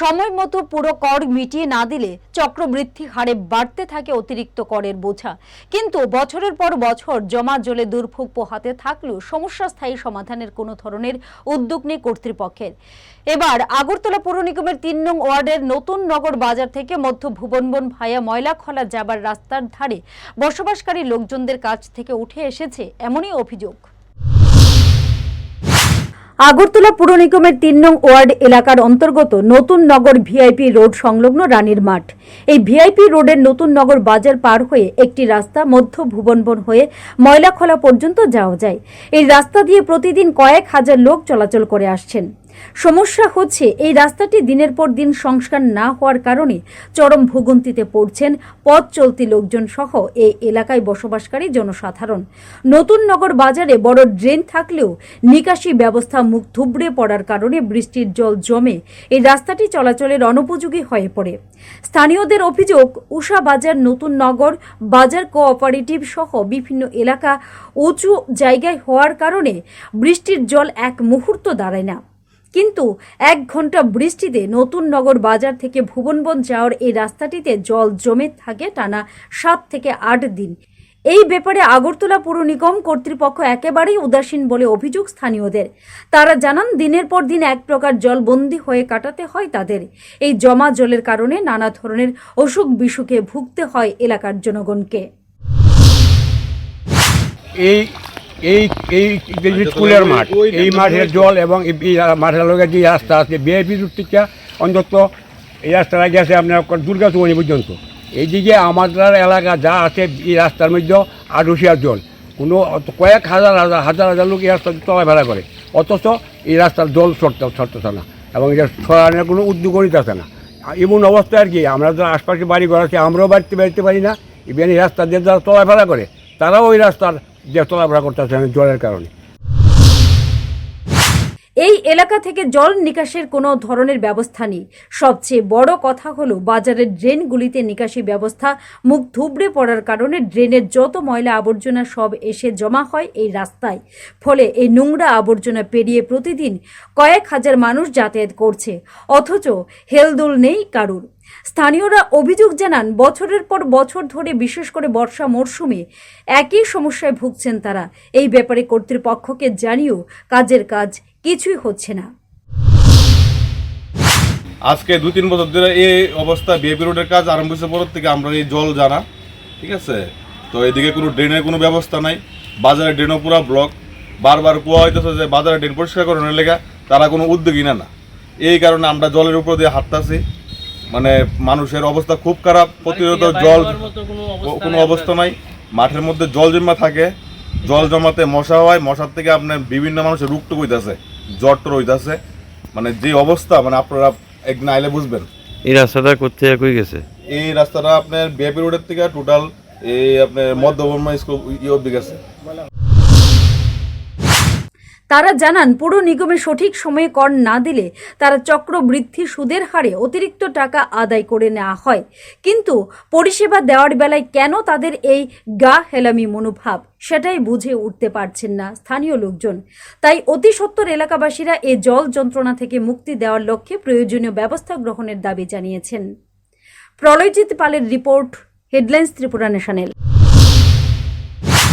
সময় মতো পুরো কর মিটিয়ে না দিলে চক্রবৃদ্ধি হারে বাড়তে থাকে অতিরিক্ত করের বোঝা। কিন্তু বছরের পর বছর জমা জলে দুর্ভোগ পোহাতে থাকলেও সমস্যা স্থায়ী সমাধানের কোনো ধরনের উদ্যোগ নেই কর্তৃপক্ষের। এবার আগরতলা পৌর নিগমের তিন নং ওয়ার্ডের নতুন নগর বাজার থেকে মধ্য ভুবনবন ভায়া ময়লাখলা যাবার রাস্তার ধারে বসবাসকারী লোকজনদের কাছ থেকে উঠে এসেছে এমনই অভিযোগ। আগরতলা পুর নিগমের তিন নং ওয়ার্ড এলাকার অন্তর্গত নতুন নগর ভিআইপি রোড সংলগ্ন রানীর মাঠ। এই ভিআইপি রোডের নতুন নগর বাজার পার হয়ে একটি রাস্তা মধ্য ভুবনবন হয়ে ময়লাখোলা পর্যন্ত যাওয়া যায়। এই রাস্তা দিয়ে প্রতিদিন কয়েক হাজার লোক চলাচল করে আসছেন। সমস্যা হচ্ছে এই রাস্তাটি দিনের পর দিন সংস্কার না হওয়ার কারণে চরম ভোগান্তিতে পড়ছেন পথ চলতি লোকজন সহ এই এলাকায় বসবাসকারী জনসাধারণ। নতুন নগর বাজারে বড় ড্রেন থাকলেও নিকাশি ব্যবস্থা মুখ থুবড়ে পড়ার কারণে বৃষ্টির জল জমে এই রাস্তাটি চলাচলের অনুপযোগী হয়ে পড়ে। স্থানীয়দের অভিযোগ, উষা বাজার নতুন নগর, বাজার কোঅপারেটিভ সহ বিভিন্ন এলাকা উঁচু জায়গায় হওয়ার কারণে বৃষ্টির জল এক মুহূর্ত দাঁড়ায় না। কিন্তু এক ঘণ্টা বৃষ্টিতে নতুন নগর বাজার থেকে ভুবনবন যাওয়ার এই রাস্তাটিতে জল জমে থাকে টানা সাত থেকে আট দিন। এই ব্যাপারে আগরতলা পুর নিগম কর্তৃপক্ষ একেবারেই উদাসীন বলে অভিযোগ স্থানীয়দের। তারা জানান, দিনের পর দিন এক প্রকার জলবন্দি হয়ে কাটাতে হয় তাদের। এই জমা জলের কারণে নানা ধরনের অসুখ বিসুখে ভুগতে হয় এলাকার জনগণকে। এই এই এই স্কুলের মাঠ এই মাঠের জল এবং মাঠের লগে যে রাস্তা আছে বিআইপি রুট থেকে অন্তত এই রাস্তাটা গেছে আপনার দুর্গা চৌনি পর্যন্ত। এইদিকে আমাদের এলাকা যা আছে এই রাস্তার মধ্যে আডুসিয়ার জল। কোনো কয়েক হাজার হাজার হাজার হাজার লোক এই রাস্তা চলাফেরা করে। অথচ এই রাস্তার জল সরতে সরতেছে না এবং এটা সরানোর কোনো উদ্যোগ নিতেছে না। এমন অবস্থা আর কি আমরা যারা আশপাশে বাড়ি ঘর আছে আমরাও বাড়িতে বেরোতে পারি না। ইভেন এই রাস্তা দিয়ে যারা চলাফেরা করে তারাও ওই রাস্তার যে চলাফেরা করতেছে না জলের কারণে। এই এলাকা থেকে জল নিকাশের কোনো ধরনের ব্যবস্থা নেই। সবচেয়ে বড় কথা হলো বাজারের ড্রেনগুলিতে নিকাশি ব্যবস্থা, মুখ থুবড়ে পড়ার কারণে ড্রেনের যত ময়লা আবর্জনা সব এসে জমা হয় এই রাস্তায়। ফলে এই নোংরা আবর্জনা পেরিয়ে প্রতিদিন কয়েক হাজার মানুষ যাতায়াত করছে। অথচ হেলদোল নেই কারুর। স্থানীয়রা অভিযোগ জানান, বছরের পর বছর ধরে বিশেষ করে বর্ষা মরশুমে একই সমস্যায় ভুগছেন তারা। এই ব্যাপারে কর্তৃপক্ষকে জানিয়েও কাজের কাজ কিছুই হচ্ছে না। আজকে দু তিন বছর ধরে এই অবস্থা, বিএপি রোডের কাজ আরম্ভ হয়েছে পর থেকে, আমরা এই জল জানা, ঠিক আছে? তো এদিকে কোনো ড্রেনের কোনো ব্যবস্থা নাই বাজারে ড্রেনও পুরো ব্লক বারবার কুয়া হইতেছে যে বাজারে ড্রেন পরিষ্কার করানোর লেগা তারা কোনো উদ্যোগই না না। এই কারণে আমরা জলের উপর দিয়ে হাঁটতাছি। মানে মানুষের অবস্থা খুব খারাপ প্রতিরোধ জল কোনো অবস্থা নাই মাঠের মধ্যে জল জমা থাকে জল জমাতে মশা হয় মশার থেকে আপনার বিভিন্ন মানুষের রুগটুক হইতাছে জ্বর টর হইতাছে। মানে যে অবস্থা মানে আপনারা এক না আইলে বুঝবেন। এই রাস্তাটা করতে কই গেছে? এই রাস্তাটা আপনার বিএপি রোডের থেকে টোটাল এই আপনার মধ্যবর্মা স্কুল ইয়ে অব্দি গেছে। তারা জানান, পুর নিগমে সঠিক সময়ে কর না দিলে তারা চক্রবৃদ্ধি সুদের হারে অতিরিক্ত টাকা আদায় করে নেওয়া হয়। কিন্তু পরিষেবা দেওয়ার বেলায় কেন তাদের এই গা হেলামি মনোভাব? সেটাই বুঝে উঠতে পারছেন না স্থানীয় লোকজন। তাই অতি সত্বর এলাকাবাসীরা এ জল যন্ত্রণা থেকে মুক্তি দেওয়ার লক্ষ্যে প্রয়োজনীয় ব্যবস্থা গ্রহণের দাবি জানিয়েছেন। প্রলয়জিৎ পালের রিপোর্ট, হেডলাইন্স ত্রিপুরা ন্যাশনাল।